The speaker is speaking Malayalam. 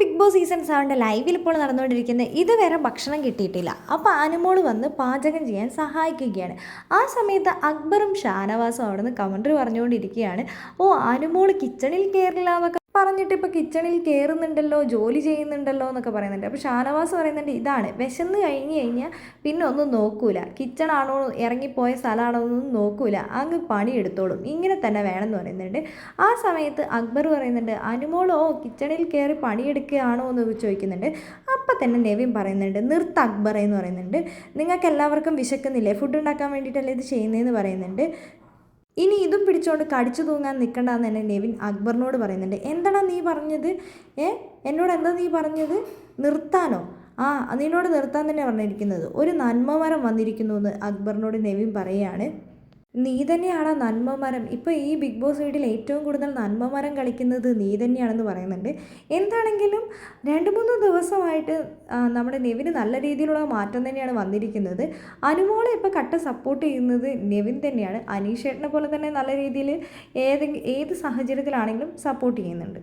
ബിഗ് ബോസ് സീസൺ സെവന്റെ ലൈവിൽ ഇപ്പോൾ നടന്നുകൊണ്ടിരിക്കുന്ന ഇതുവരെ ഭക്ഷണം കിട്ടിയിട്ടില്ല. അപ്പോൾ അനുമോൾ വന്ന് പാചകം ചെയ്യാൻ സഹായിക്കുകയാണ്. ആ സമയത്ത് അക്ബറും ഷാനവാസും അവിടെ നിന്ന് കമൻട്രി പറഞ്ഞുകൊണ്ടിരിക്കുകയാണ്. ഓ അനുമോൾ കിച്ചണിൽ കയറില്ല എന്നൊക്കെ പറഞ്ഞിട്ട് ഇപ്പോൾ കിച്ചണിൽ കയറുന്നുണ്ടല്ലോ ജോലി ചെയ്യുന്നുണ്ടല്ലോ എന്നൊക്കെ പറയുന്നുണ്ട്. അപ്പോൾ ഷാനവാസ് പറയുന്നുണ്ട് ഇതാണ് വിശന്ന് കഴിഞ്ഞ് കഴിഞ്ഞാൽ പിന്നെ ഒന്നും നോക്കൂല. കിച്ചണാണോ ഇറങ്ങിപ്പോയ സ്ഥലമാണോ എന്നൊന്നും നോക്കൂല. അങ്ങ് പണിയെടുത്തോളും. ഇങ്ങനെ തന്നെ വേണമെന്ന് പറയുന്നുണ്ട്. ആ സമയത്ത് അക്ബർ പറയുന്നുണ്ട് അനുമോളോ കിച്ചണിൽ കയറി പണിയെടുക്കുകയാണോ എന്ന് ചോദിക്കുന്നുണ്ട്. അപ്പം തന്നെ നെവിൻ പറയുന്നുണ്ട് നിർത്ത അക്ബർ എന്ന് പറയുന്നുണ്ട്. നിങ്ങൾക്ക് എല്ലാവർക്കും വിശക്കുന്നില്ലേ? ഫുഡ് ഉണ്ടാക്കാൻ വേണ്ടിയിട്ടല്ലേ ഇത് ചെയ്യുന്നതെന്ന് പറയുന്നുണ്ട്. ഇനി ഇതും പിടിച്ചുകൊണ്ട് കടിച്ചു തൂങ്ങാൻ നിൽക്കണ്ടെന്ന് തന്നെ നെവിൻ അക്ബറിനോട് പറയുന്നുണ്ട്. എന്താണ് നീ പറഞ്ഞത്? ഏ? എന്നോട് എന്താ നീ പറഞ്ഞത്? നിർത്താനോ? ആ നിന്നോട് നിർത്താൻ തന്നെ പറഞ്ഞിരിക്കുന്നത്. ഒരു നന്മമരം വന്നിരിക്കുന്നു എന്ന് അക്ബറിനോട് നെവിൻ പറയുകയാണ്. നീ തന്നെയാണ് നന്മമരം? ഇപ്പോൾ ഈ ബിഗ് ബോസ് വീട്ടിൽ ഏറ്റവും കൂടുതൽ നന്മമരം കളിക്കുന്നത് നീ തന്നെയാണെന്ന് പറയുന്നുണ്ട്. എന്താണെങ്കിലും രണ്ട് മൂന്ന് ദിവസമായിട്ട് നമ്മുടെ നെവിന് നല്ല രീതിയിലുള്ള മാറ്റം തന്നെയാണ് വന്നിരിക്കുന്നത്. അനുമോളെ ഇപ്പോൾ കട്ട സപ്പോർട്ട് ചെയ്യുന്നത് നെവിൻ തന്നെയാണ്. അനീഷേട്ടനെ പോലെ തന്നെ നല്ല രീതിയിൽ ഏതെങ്കിലും ഏത് സാഹചര്യത്തിലാണെങ്കിലും സപ്പോർട്ട് ചെയ്യുന്നുണ്ട്.